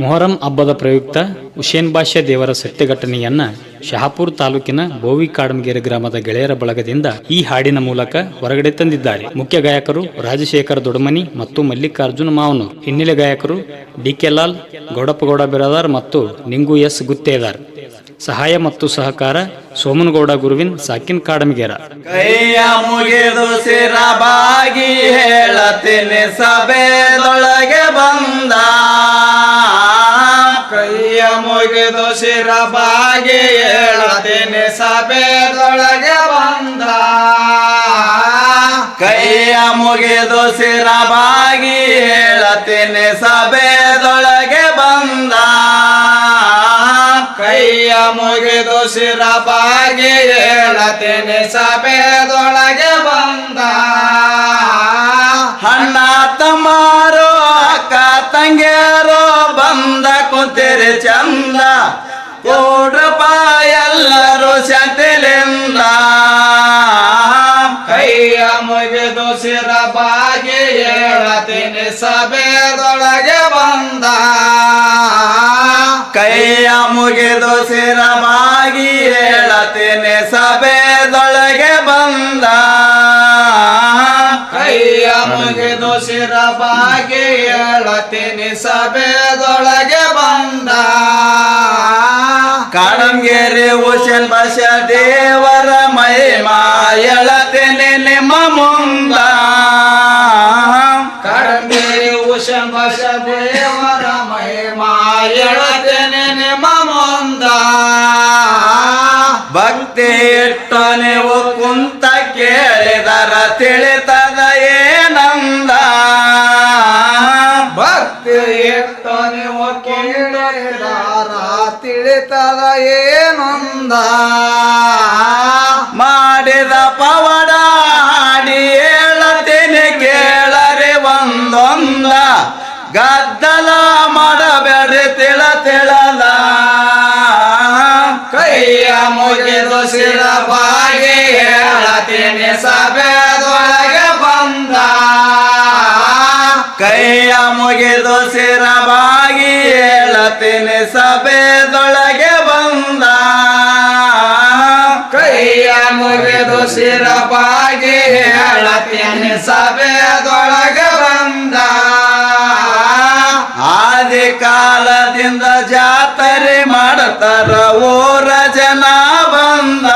ಮೊಹರಂ ಹಬ್ಬದ ಪ್ರಯುಕ್ತ ಹುಸೇನ್ ಬಾಷಾ ದೇವರ ಸತ್ಯ ಘಟನೆಯನ್ನ ಶಹಾಪುರ್ ತಾಲೂಕಿನ ಬೋವಿ ಕಾಡಂಗೇರಿ ಗ್ರಾಮದ ಗೆಳೆಯರ ಬಳಗದಿಂದ ಈ ಹಾಡಿನ ಮೂಲಕ ಹೊರಗಡೆ ತಂದಿದ್ದಾರೆ. ಮುಖ್ಯ ಗಾಯಕರು ರಾಜಶೇಖರ್ ದೊಡಮನಿ ಮತ್ತು ಮಲ್ಲಿಕಾರ್ಜುನ ಮಾವನೂರ್. ಹಿನ್ನೆಲೆ ಗಾಯಕರು ಡಿ ಕೆ ಲಾಲ್, ಗೌಡಪ್ಪಗೌಡ ಬಿರಾದಾರ್ ಮತ್ತು ನಿಂಗು ಎಸ್ ಗುತ್ತೇದಾರ್. ಸಹಾಯ ಮತ್ತು ಸಹಕಾರ ಸೋಮನಗೌಡ ಗುರುವಿನ್ ಸಾಕಿನ್ ಕಾಡಮಗೇರ ಬಂದ ಕೈಯ ದೋಷಿರ ಸಿರಬಾಗಿ ಹೇಳತೇನೆ ಸಭೆದೊಳಗೆ ಬಂದ. ಕೈಯ ಮುಗಿದು ಸಿರಬಾಗಿ ಹೇಳತೇನೆ ಸಭೆದೊಳಗೆ ಬಂದ. ಕೈಯ ಮುಗಿದು ಶಿರಬಾಗಿ ಹೇಳತೇನೆ ಸಭೆದೊಳಗೆ ಬಂದ. ಕುಂತಿರಿ ಚಂದ ಕೋಡ್ರಪ್ಪ ಎಲ್ಲರೂ ಶಂತಿಲಿಂದ. ಕೈಯ ಮುಗಿದು ಶಿರಬಾಗಿ ಹೇಳತೀನಿ ಸಭೆದೊಳಗೆ ಬಂದ. ಕೈಯ ಮುಗಿದು ಸಿರಬಾಗಿ ಹೇಳತೀನಿ ಸಭೆದೊಳಗೆ ಬಂದ. ಮುಗಿದು ಸಿರಬಾಗಿ ಹೇಳತೀನಿ ಸಭೆದೊಳಗೆ ಬಂದ. ಕಾಡಂಗೇರಿ ಹುಸೇನ್ ಬಸ ದೇವರ ಮಹಿಮಾ ಹೇಳತೀನಿ ನಿಮ್ಮ ಮುಂದ. ಕಾಡಂಗೇರಿ ಹುಸೇನ್ ಬಸ ದೇವರ ಮಹಿಮಾ ಹೇಳತೇನೆ ನಿಮ್ಮ ಮುಂದ. ಭಕ್ತಿ ಇಟ್ಟು ನೀವು ಕುಂತ ಕೇಳಿದರ ತಿಳಿತದ ಏನೊಂದ? ಮಾಡಿದ ಪವಡ ಹಾಡಿ ಹೇಳತೇನೆ ಕೇಳರೆ ಒಂದೊಂದ. ಗದ್ದಲ ಮಾಡಬೇಡ್ರಿ ತಿಳ ತಿಳದ. ಕೈಯ ಮುಗಿದು ಸಿರಬಾಗಿ ಹೇಳತೇನೆ ಸಭೆದೊಳಗೆ ಬಂದ. ಕೈಯ ಮುಗಿದು ಸಿರಬಾಗಿ ಹೇಳತೇನೆ ಸಭೆದೊಳಗೆ ಮುಗಿದು ಹೇಳತೇನೆ ಸಭೆಯದೊಳಗ ಬಂದ. ಆದಿ ಕಾಲದಿಂದ ಜಾತ್ರೆ ಮಾಡತರ ಓರ ಜನ ಬಂದ.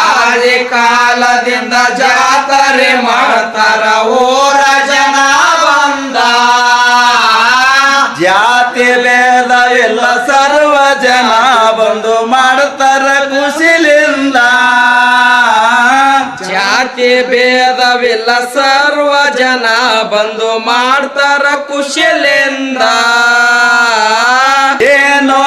ಆದಿ ಕಾಲದಿಂದ ಜಾತ್ರೆ ಮಾಡತರ ಓರ ಜನ ಬಂದ. ಜಾತಿ ಭೇದ ಎಲ್ಲ ಸರ್ವ ಜನ ಬಂದು ಮಾಡ್ತಾರ ಖುಷಿಲಿಂದ ಜಾತಿ ಭೇದವಿಲ್ಲ. ಸರ್ವ ಜನ ಬಂದು ಮಾಡ್ತಾರ ಕುಶಲಿಂದ. ಏನೋ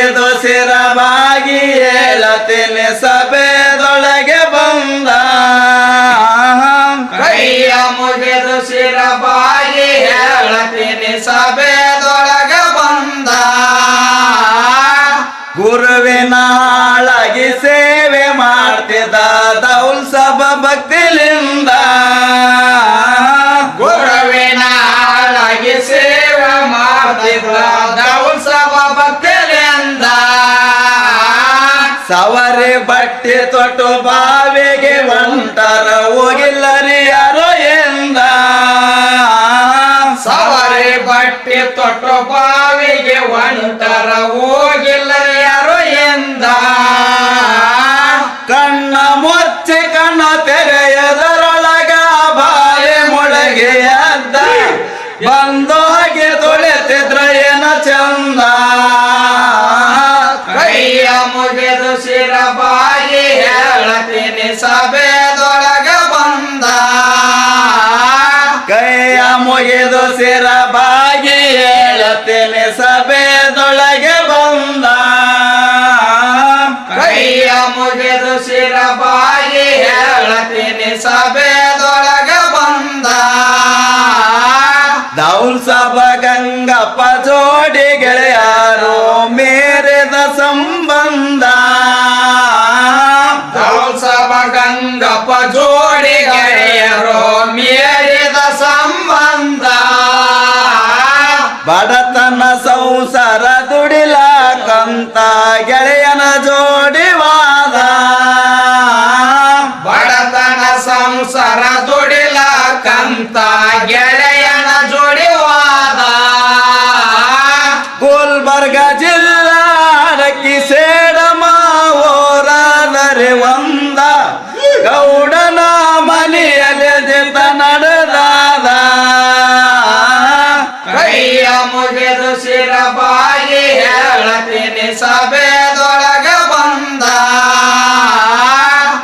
ಹೇಳತೇನೆ ಹೇಳತೀನಿ ಸಭೆದೊಳಗೆ ಬಂದ. ಕೈಯ ಮುಗಿದು ಶಿರಬಾಗಿ ಹೇಳತೇನೆ ಸಭೆದೊಳಗೆ ಬಂದ. ಗುರುವಿನ ಹಾಳಾಗಿ ಸೇವೆ ಮಾಡ್ತಿದ್ದ ದೌಲ್ ಸಭ ಭಕ್ತಿಲಿಂದ ಸವರಿ ಬಟ್ಟೆ ತೊಟ್ಟು ಬಾವಿಗೆ ಹೊಂಟರ ಹೋಗಿಲ್ಲರಿ ಯಾರು ಎಂದ. ಸವರೇ ಬಟ್ಟೆ ತೊಟ್ಟು ಬಾವಿಗೆ ಹೊಂಟರ ಹೋಗಿಲ್ಲ ಹೇಳತೀನಿ ಸಭೆದೊಳಗ ಬಂದ. ಕೈಯ ಮುಗಿದು ಸಿರ ಬಾಗಿ ಹೇಳತೇನೆ ಸಭೆದೊಳಗೆ ಬಂದ. ಕೈಯ ಮುಗಿದು ಸಿರ ಬಾಗಿ ಹೇಳತೇನೆ ಸಭೆದೊಳಗ ಬಂದ. ದೌಲ್ ಸಭ ಗಂಗಪ್ಪ ಜೋಡಿ ಗೆಳೆಯರು ಮೇರೆದ बाडा ಸಭೆದೊಳಗ ಬಂದ.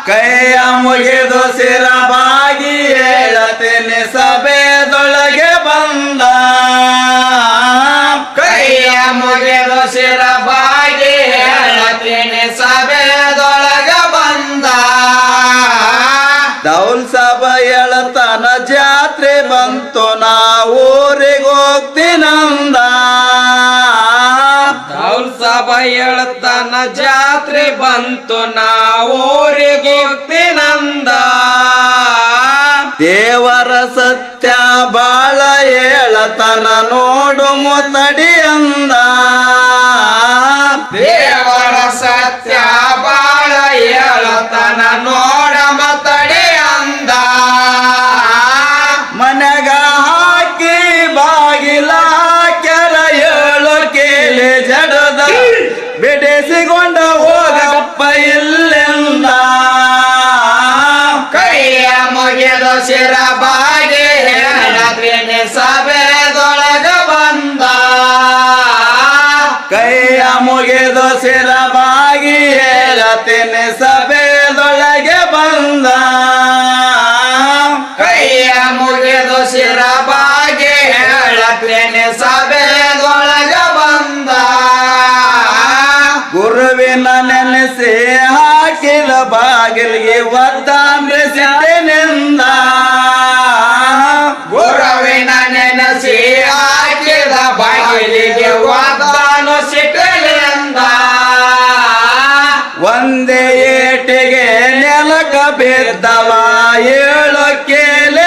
ಕೈಯ ಮುಗಿದು ಶಿರಬಾಗಿ ಹೇಳತೀನಿ ಸಭೆದೊಳಗೆ ಬಂದ. ಕೈಯ ಮುಗಿದು ಶಿರಬಾಗಿ ಹೇಳತೀನಿ ಸಭೆದೊಳಗ ಬಂದ. ದೌಲ್ ಸಭ ಹೇಳತನ ಜಾತ್ರೆ ಬಂತು ನಾ ಊರಿಗೆ ಹೋಗ್ತೀನಂದ ದೌಲ್ ಸಭ ಹೇಳ್ತಾನ, ಜಾತ್ರೆ ಬಂತು ನಾ ನಂದ ದೇವರ ಸತ್ಯ ಬಾಳ ಹೇಳತನ, ನೋಡು ಮುತಡಿ ಅಂದ. ದೇವರ ಸತ್ಯ ಬಾಳ ಹೇಳತನ ಬಿಡಿಸಿಕೊಂಡ ಹೋಗಪ್ಪ ಇಲ್ಲೆಂದ ಕೈಯ ಮುಗಿದ ಶಿರ ಬಾಗೆ ಹೇಳತೀನಿ ಸಭೆದೊಳಗ ಬಂದ. ಕೈಯ ಮುಗಿದ ಶಿರ ಬಾಗಿ ಹೇಳತೀನಿ ಸಭೆದೊಳಗೆ ಬಂದ. ಕೈಯ ಮುಗಿದ ಶಿರ ಬಾಗಿ ಹೇಳತೀನಿ ಸಭೆದೊಳಗ ಗುರುವಿನ ನೆನೆಸಿ ಹಾಕಿದ ಬಾಗಿಲಿಗೆ ಒದ್ದಾಂಬ್ರೆ ಸಿಟ್ಟಿನಿಂದ ಗುರುವಿನ ನೆನೆಸಿ ಹಾಕಿದ ಬಾಗಿಲಿಗೆ ಒದ್ದಾನು ಸಿಟ್ಟಿನಿಂದ ಒಂದೇ ಏಟಿಗೆ ನೆಲಕ ಬಿದ್ದವ, ಏಳು ಕೇಲೆ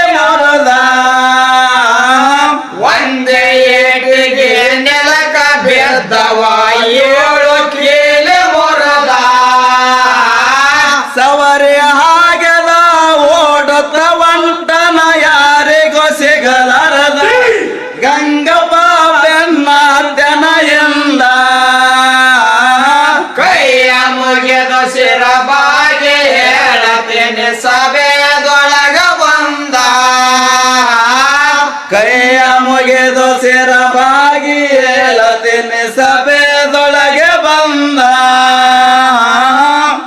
ಹೇಳತೇನೆ ಸಭೆದೊಳಗ ಬಂದ. ಕೈಯ ಮುಗಿದು ಶಿರ ಬಾಗಿ ಹೇಳತೇನೆ ಸಭೆದೊಳಗೆ ಬಂದ.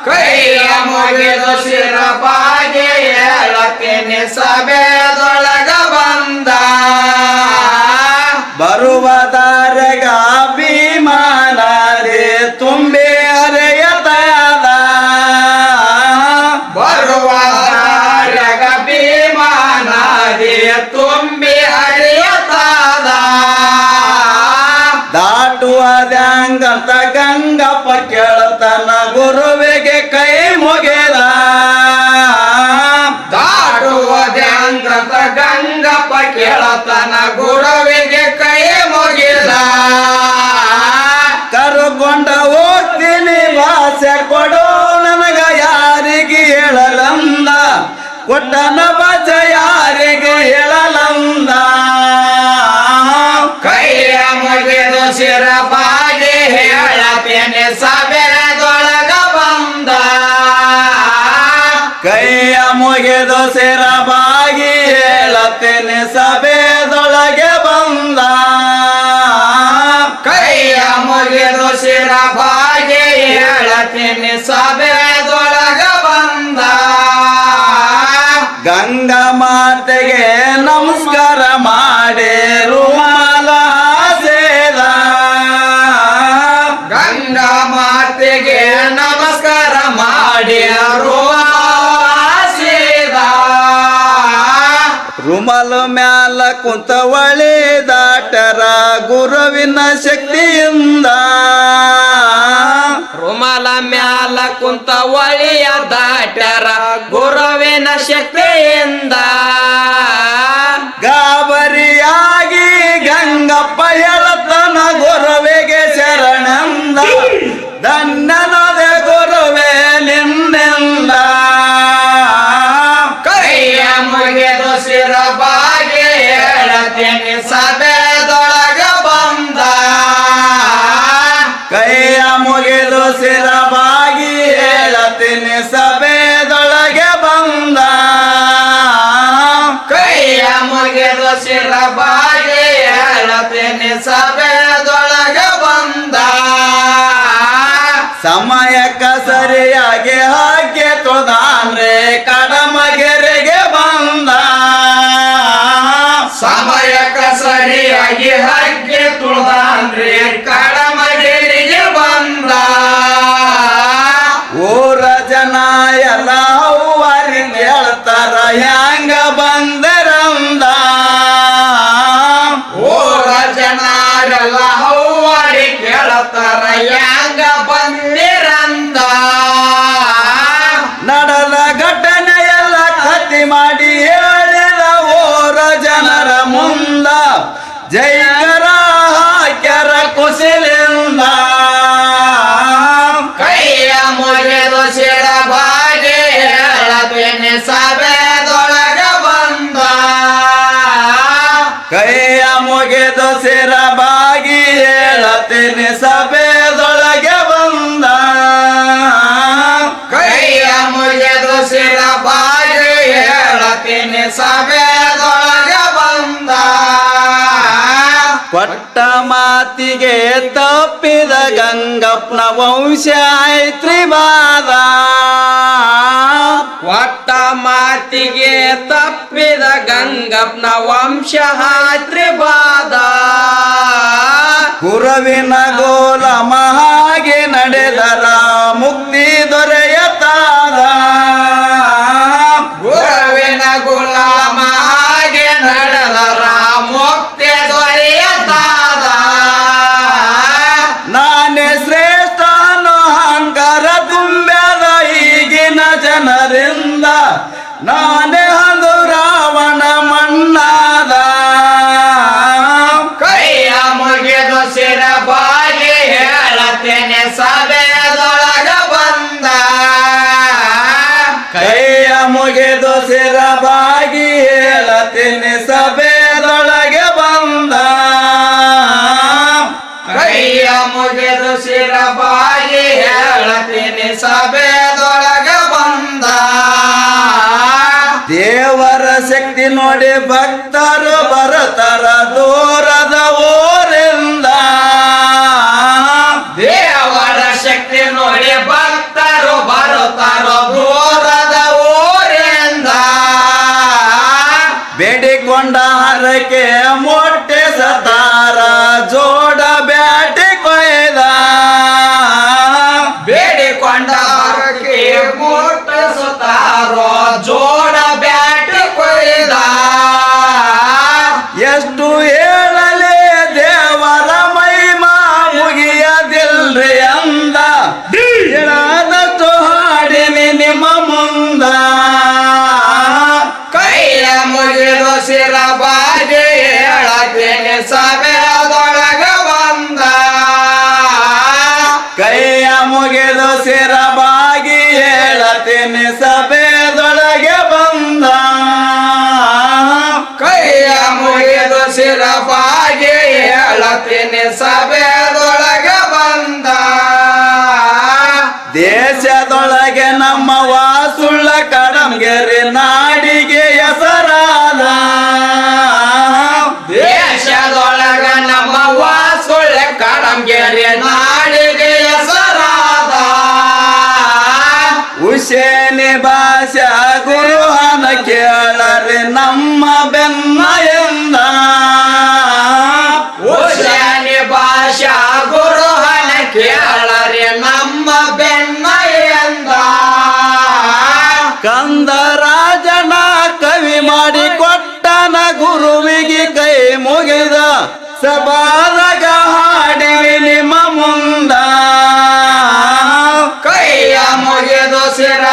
ಕೈಯ ಮುಗಿದು ಶಿರ ಬಾಗಿ ಹೇಳತೇನೆ ಕೊಡು ನನಗ ಯಾರಿಗೆ ಹೇಳಲಂದ? ಕೊಟ್ಟನ ಬಜ ಯಾರಿಗೆ ಹೇಳಲಂದ? ಕೈಯ ಮುಗಿದು ಸಿರ ಬಾಗಿ ಹೇಳತೇನೆ ಸಭೆದೊಳಗ ಬಂದ. ಕೈಯ ಮುಗಿದು ಸಿರ ಬಾಗಿ ಹೇಳತೇನೆ ಸಭೆದೊಳಗೆ ಹೇಳತೇನೆ ಸಭೆದೊಳಗ ಬಂದ. ಗಂಗ ಮಾತೆಗೆ ನಮಸ್ಕಾರ ಮಾಡಿ ರುಮಾಲ ಸೇದ ಗಂಗ ಮಾತೆಗೆ ನಮಸ್ಕಾರ ಮಾಡಿ ರುಮಾಲ ಸೇದ ರುಮಾಲ ಮ್ಯಾಲ ಕುಂತ ಒಳೆ ದಾಟರ ಗುರುವಿನ ಶಕ್ತಿಯಿಂದ. ಕುಂತ ಒಳಿಯ ದಾಟ್ಯಾರ ಗುರುವಿನ ಶಕ್ತಿಯಿಂದ ಸರಿಯಾಗಿ ಅಂದ್ರೆ ತುಳ್ದಾನ್ರಿ ಕಡಮಗಿರಿಗೆ ಬಂದ. ಊರ ಜನ ಎಲ್ಲ ಹೂವಾರಿ ಹೇಳ್ತಾರ ಹ್ಯಾಂಗ ಬಂದರಂದ? ಊರ ಎಲ್ಲ ಹೌವಾಡಿ ಕೇಳತಾರ ಯಾಂಗ ಸಭೆದೊಳಗ ಬಂದ. ಕೈಯ ಮುಗಿದು ಸಿರಬಾಗಿ ಹೇಳತೀನಿ, ಸಭೆದೊಳಗೆ ಬಂದ. ಕೈಯ ಮುಗಿದು ಸಿರಬಾಗಿ ಹೇಳತೀನಿ, ಸಭೆದೊಳಗೆ ಬಂದ. ಕೊಟ್ಟ ಮಾತಿಗೆ ತಪ್ಪಿದ ಗಂಗಪ್ಪನ ವಂಶ ಐತ್ರಿ ಬಾದ ಒಟ್ಟ ಮಾತಿಗೆ ತಪ್ಪಿದ ಗಂಗಪ್ಪನ ವಂಶ ಹಾತ್ರಿ ಬಾದ. ಗುರುವಿನ ಗೋಲ ಮಹಾಗೆ ನಡೆದರ. ಸಭೆದೊಳಗೆ ಬಂದ. ಕೈಯ ಮುಗಿದು ಶಿರಬಾಯಿ ಹೇಳತೀನಿ ಸಭೆದೊಳಗೆ ಬಂದ. ದೇವರ ಶಕ್ತಿ ನೋಡಿ ಭಕ್ತರು ಬರತರ ದೂರದ ಬೇಡಿಕೊಂಡ ಹರಕೆ ಮೊಟ್ಟೆ ಸತಾರ ಜೋಡ ಬ್ಯಾಟಿ ಮುಗಿದು ಬಾಜಿ ಹೇಳತೇನೆ ಸಭೆಯದೊಳಗ ಬಂದ. ಕೈಯ ಮುಗಿದು ಸಿರಬಾಗಿ ಹೇಳತೇನೆ ಸಭೆಯದೊಳಗೆ ಬಂದ. ಕೈಯ ಮುಗಿದು ಸಿರಬಾಗಿ ಹೇಳತೇನೆ ಸಭೆದೊಳಗ ಭಾಷಾ ಗುರುಹನ ಕೇಳರೆ ನಮ್ಮ ಬೆನ್ನ ಎಂದ. ಉಶಾನಿ ಭಾಷಾ ಗುರುಹನ ಕೇಳರೆ ನಮ್ಮ ಬೆನ್ನ ಎಂದ. ಕಂದ ರಾಜನ ಕವಿ ಮಾಡಿ ಕೊಟ್ಟನ ಮುಗಿದ. ಸಬಾರಗ ಹಾಡಿವಿ ನಿಮ್ಮ ಮುಂದ. ಕೈಯ ಮುಗಿದು ಸಿರ